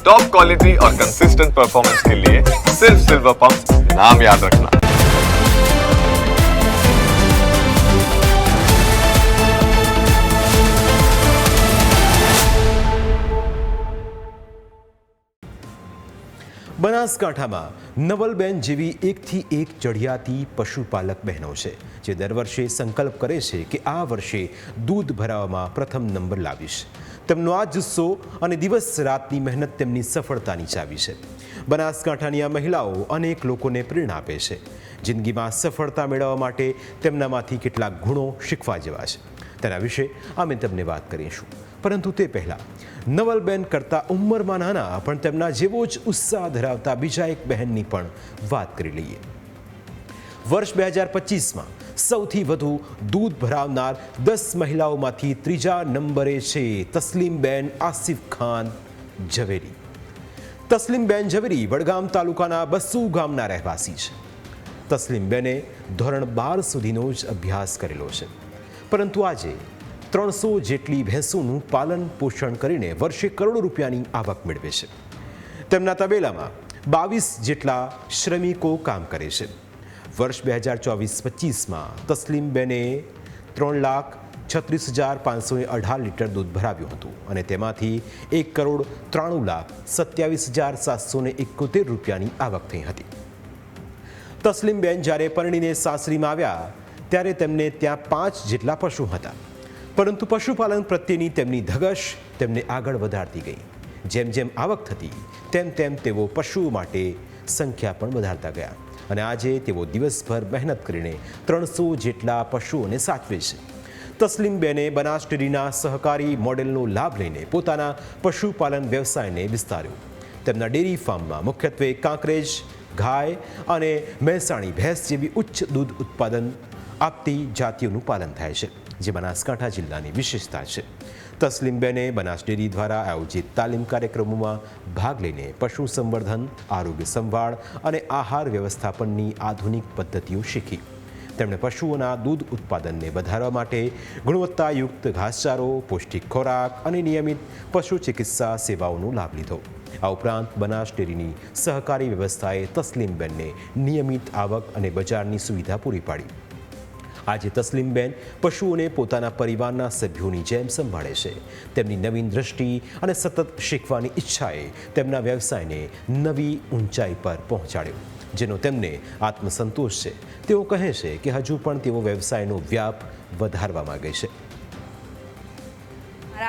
Top quality और consistent performance के लिए सिर्फ सिल्वर पंप नाम याद रखना બનાસકાંઠામાં નવલબેન જેવી એકથી એક ચઢિયાતી પશુપાલક બહેનો છે જે દર વર્ષે સંકલ્પ કરે છે કે આ વર્ષે દૂધ ભરાવામાં પ્રથમ નંબર લાવીશ તેમનો આ જુસ્સો અને દિવસ રાતની મહેનત તેમની સફળતાની ચાવી છે. બનાસકાંઠાની આ મહિલાઓ અનેક લોકોને પ્રેરણા આપે છે. જિંદગીમાં સફળતા મેળવવા માટે તેમનામાંથી કેટલાક ગુણો શીખવા જેવા છે. તેના વિશે અમે તમને વાત કરીશું. પરંતુ તે પહેલાં, નવલબેન કરતાં ઉંમરમાં નાના પણ તેમના જેવો જ ઉત્સાહ ધરાવતા બીજા એક બહેનની પણ વાત કરી લઈએ. વર્ષ બે હજાર પચીસમાં સૌથી વધુ દૂધ ભરાવનાર દસ મહિલાઓમાંથી ત્રીજા નંબરે છે તસ્લીમબેન આસિફ ખાન ઝવેરી. તસ્લીમબેન ઝવેરી વડગામ તાલુકાના બસ્સુ ગામના રહેવાસી છે. તસ્લીમબેને ધોરણ બાર સુધીનો જ અભ્યાસ કરેલો છે. પરંતુ આજે ત્રણસો જેટલી ભેંસોનું પાલન પોષણ કરીને વર્ષે કરોડો રૂપિયાની આવક મેળવે છે. તેમના તબેલામાં બાવીસ જેટલા શ્રમિકો કામ કરે છે. વર્ષ બે હજાર ચોવીસ પચીસમાં તસ્લીમબેને ત્રણ લાખ છત્રીસ હજાર પાંચસો અઢાર લીટર દૂધ ભરાવ્યું હતું અને તેમાંથી એક કરોડ ત્રાણું લાખ સત્યાવીસ હજાર સાતસો એકોતેર રૂપિયાની આવક થઈ હતી. તસ્લીમબેન જ્યારે પરણીને સાસરીમાં આવ્યા, ત્યારે તેમને ત્યાં પાંચ જેટલા પશુ હતા. પરંતુ પશુપાલન પ્રત્યેની તેમની ધગશ તેમને આગળ વધારતી ગઈ. જેમ જેમ આવક થતી, તેમ તેમ તેઓ પશુઓ માટે સંખ્યા પણ વધારતા ગયા. અને આજે તેઓ દિવસભર મહેનત કરીને ત્રણસો જેટલા પશુઓને સાચવે છે. તસ્લીમબેને બનાસ ડેરીના સહકારી મોડેલનો લાભ લઈને પોતાના પશુપાલન વ્યવસાયને વિસ્તાર્યો. તેમના ડેરી ફાર્મમાં મુખ્યત્વે કાંકરેજ, ગાય અને મહેસાણી ભેંસ જેવી ઉચ્ચ દૂધ ઉત્પાદન આપતી જાતિઓનું પાલન થાય છે, જે બનાસકાંઠા જિલ્લાની વિશેષતા છે. તસ્લીમબેને બનાસ ડેરી દ્વારા આયોજિત તાલીમ કાર્યક્રમોમાં ભાગ લઈને પશુ સંવર્ધન, આરોગ્ય સંભાળ અને આહાર વ્યવસ્થાપનની આધુનિક પદ્ધતિઓ શીખી. તેમણે પશુઓના દૂધ ઉત્પાદનને વધારવા માટે ગુણવત્તાયુક્ત ઘાસચારો, પૌષ્ટિક ખોરાક અને નિયમિત પશુ ચિકિત્સા સેવાઓનો લાભ લીધો. આ ઉપરાંત બનાસ ડેરીની સહકારી વ્યવસ્થાએ તસ્લીમબેનને નિયમિત આવક અને બજારની સુવિધા પૂરી પાડી. આજે તસ્લીમબેન પશુઓને પોતાના પરિવારના સભ્યોની જેમ સંભાળે છે. તેમની નવીન દ્રષ્ટિ અને સતત શીખવાની ઈચ્છાએ તેમના વ્યવસાયને નવી ઊંચાઈ પર પહોંચાડ્યો, જેનો તેમને આત્મસંતોષ છે. તેઓ કહે છે કે હજુ પણ તેઓ વ્યવસાયનો વ્યાપ વધારવા માગે છે.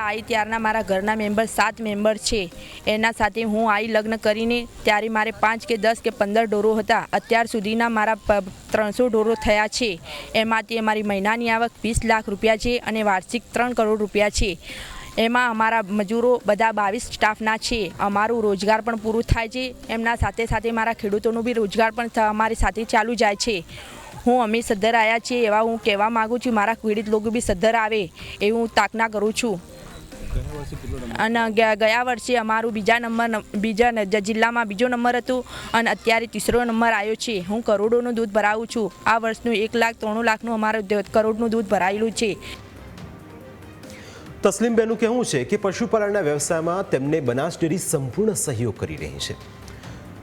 મારા આવી ત્યારના મારા ઘરના મેમ્બર, સાત મેમ્બર છે. એના સાથે હું આઈ લગ્ન કરીને ત્યારે મારે પાંચ કે દસ કે પંદર ઢોરો હતા. અત્યાર સુધીના મારા ત્રણસો ઢોરો થયા છે. એમાંથી અમારી મહિનાની આવક વીસ લાખ રૂપિયા છે અને વાર્ષિક ત્રણ કરોડ રૂપિયા છે. એમાં અમારા મજૂરો બધા બાવીસ સ્ટાફના છે. અમારું રોજગાર પણ પૂરું થાય છે. એમના સાથે સાથે મારા ખેડૂતોનું બી રોજગાર પણ અમારી સાથે ચાલુ જાય છે. હું અમે સદ્ધર આવ્યા છીએ એવા હું કહેવા માગું છું. મારા પીડિત લોકો બી સદ્ધર આવે એવું તાકના કરું છું. અને ગયા વર્ષે અમારું બીજા નંબર બીજા જિલ્લામાં બીજો નંબર હતું અને અત્યારે તીસરો નંબર આવ્યો છે. હું કરોડોનું દૂધ ભરાવું છું. આ વર્ષનું એક લાખ ત્રણ લાખનું અમારું કરોડનું દૂધ ભરાયેલું છે. તસ્લીમબેનનું કહેવું છે કે પશુપાલનના વ્યવસાયમાં તેમને બનાસ ડેરી સંપૂર્ણ સહયોગ કરી રહી છે.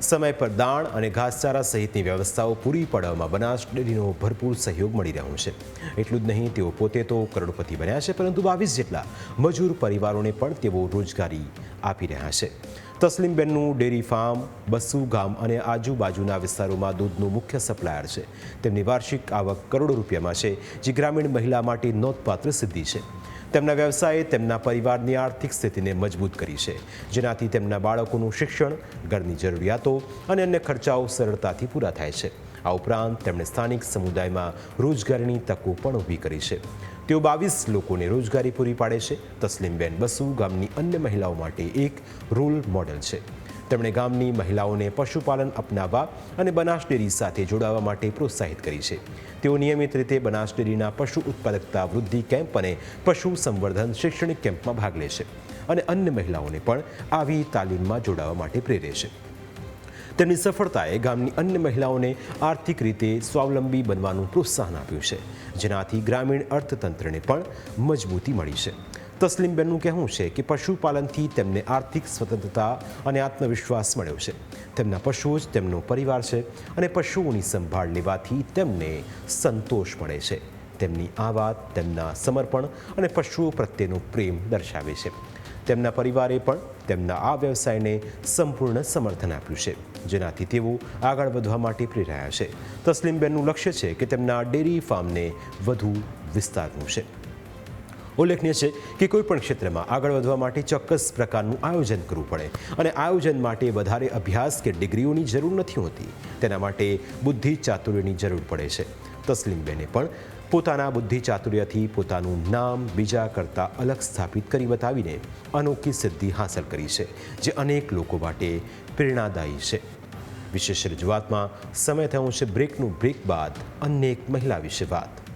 સમય પર દાણ અને ઘાસચારા સહિતની વ્યવસ્થાઓ પૂરી પાડવામાં બનાસ ડેરીનો ભરપૂર સહયોગ મળી રહ્યો છે. એટલું જ નહીં, તેઓ પોતે તો કરોડપતિ બન્યા છે, પરંતુ બાવીસ જેટલા મજૂર પરિવારોને પણ તેઓ રોજગારી આપી રહ્યા છે. તસ્લીમબેનનું ડેરી ફાર્મ બસ્સુ ગામ અને આજુબાજુના વિસ્તારોમાં દૂધનું મુખ્ય સપ્લાયર છે. તેમની વાર્ષિક આવક કરોડો રૂપિયામાં છે, જે ગ્રામીણ મહિલા માટે નોંધપાત્ર સિદ્ધિ છે. તેમના વ્યવસાયે, તેમના પરિવારની આર્થિક સ્થિતિને મજબૂત કરી છે. જેનાથી તેમના બાળકોનું શિક્ષણ, ઘરની જરૂરિયાતો અને અન્ય ખર્ચાઓ સરળતાથી પૂરા થાય છે. આ ઉપરાંત તેમણે સ્થાનિક સમુદાયમાં રોજગારીની તકો પણ ઊભી કરી છે. તેઓ બાવીસ લોકોને રોજગારી પૂરી પાડે છે. તસ્લીમબેન બસુ ગામની અન્ય મહિલાઓ માટે એક રોલ મોડેલ છે. તેમણે ગામની મહિલાઓને પશુપાલન અપનાવવા અને બનાસ ડેરી સાથે જોડાવા માટે પ્રોત્સાહિત કરી છે. તેઓ નિયમિત રીતે બનાસ ડેરીના પશુ ઉત્પાદકતા વૃદ્ધિ કેમ્પ અને પશુ સંવર્ધન શૈક્ષણિક કેમ્પમાં ભાગ લે છે અને અન્ય મહિલાઓને પણ આવી તાલીમમાં જોડાવા માટે પ્રેરે છે. તેમની સફળતાએ ગામની અન્ય મહિલાઓને આર્થિક રીતે સ્વાવલંબી બનવાનું પ્રોત્સાહન આપ્યું છે, જેનાથી ગ્રામીણ અર્થતંત્રને પણ મજબૂતી મળી છે. તસલીમબેનનું કહેવું છે કે પશુપાલનથી તેમને આર્થિક સ્વતંત્રતા અને આત્મવિશ્વાસ મળ્યો છે. તેમના પશુઓ જ તેમનો પરિવાર છે અને પશુઓની સંભાળ લેવાથી તેમને સંતોષ મળે છે. તેમની આ વાત તેમના સમર્પણ અને પશુઓ પ્રત્યેનો પ્રેમ દર્શાવે છે. તેમના પરિવારે પણ તેમના આ વ્યવસાયને સંપૂર્ણ સમર્થન આપ્યું છે, જેનાથી તેઓ આગળ વધવા માટે પ્રેરાયા છે. તસલીમબેનનું લક્ષ્ય છે કે તેમના ડેરી ફાર્મને વધુ વિસ્તારવું છે. ઉલ્લેખનીય છે કે કોઈ પણ ક્ષેત્રમાં આગળ વધવા માટે ચોક્કસ પ્રકારનું આયોજન કરવું પડે. અને આયોજન માટે વધારે અભ્યાસ કે ડિગ્રીઓની જરૂર નથી હોતી. તેના માટે બુદ્ધિ ચાતુર્યની જરૂર પડે છે. તસલીમબેને પણ પોતાના બુદ્ધિ ચાતુર્યથી પોતાનું નામ બીજા કરતાં અલગ સ્થાપિત કરી બતાવીને અનોખી સિદ્ધિ હાંસલ કરી છે, જે અનેક લોકો માટે પ્રેરણાદાયી છે. વિશેષ રજૂઆતમાં સમય થયો છે બ્રેકનું બ્રેક બાદ અન્ય એક મહિલા વિશે વાત.